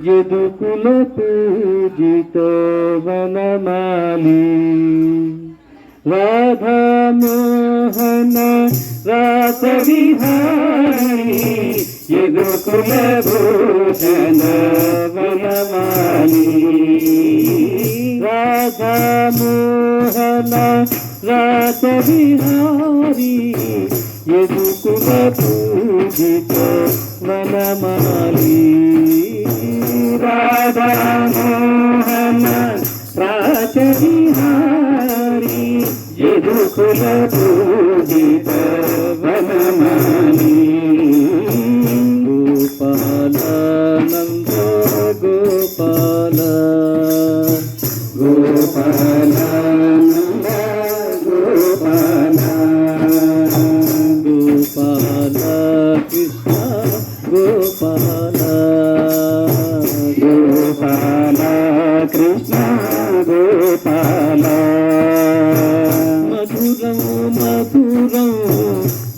యదుకుల పూజిత వనమాలి రాధామోహన రాత విహారి యదుకుల భూషణ వనమాలి రాధామోహన రాత విహారి యదుకుల పూజిత వనమాలి రాధామోహన రాత యదుకుల పూజిత వనమాలి గోపాలానంద గోపాల గోపాలానంద గోపాల కృష్ణ గోపాల. మధురం మధురం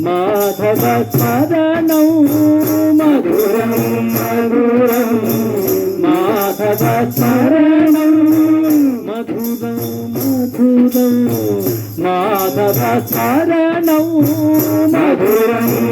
మాధవ స్మరణం. మధురం మధురం మాధవ స్మరణం. మధురం మధురం మాధవ స్మరణం. మధురం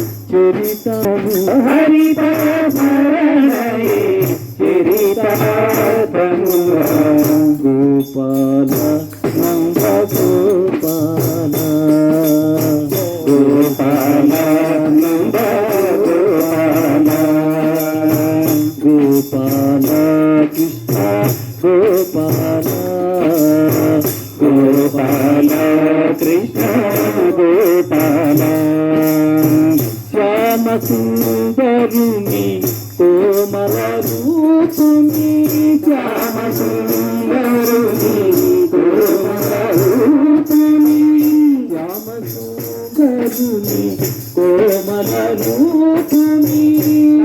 చరితము హరిత హరిపద చరిత గోపాల నంద గోపాల గోపాల నంద గోపాల గోపాల కృష్ణ గోపాల శ్యామ సుందరుని కోమల రూపుని శ్యామ సుందరుని కోమల రూపుని శ్యామ సుందరుని కోమల రూపుని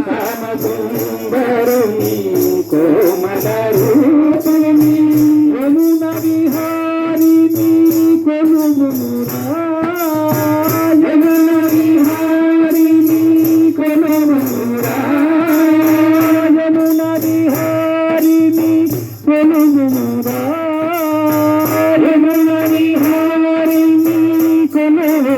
శ్యామ సుందరు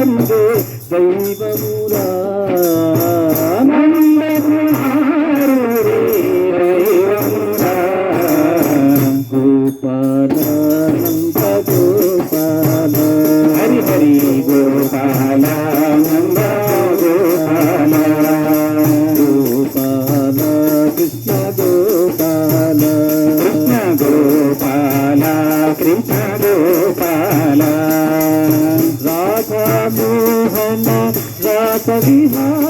కుమారుడే దైవమురా రాత విహారీ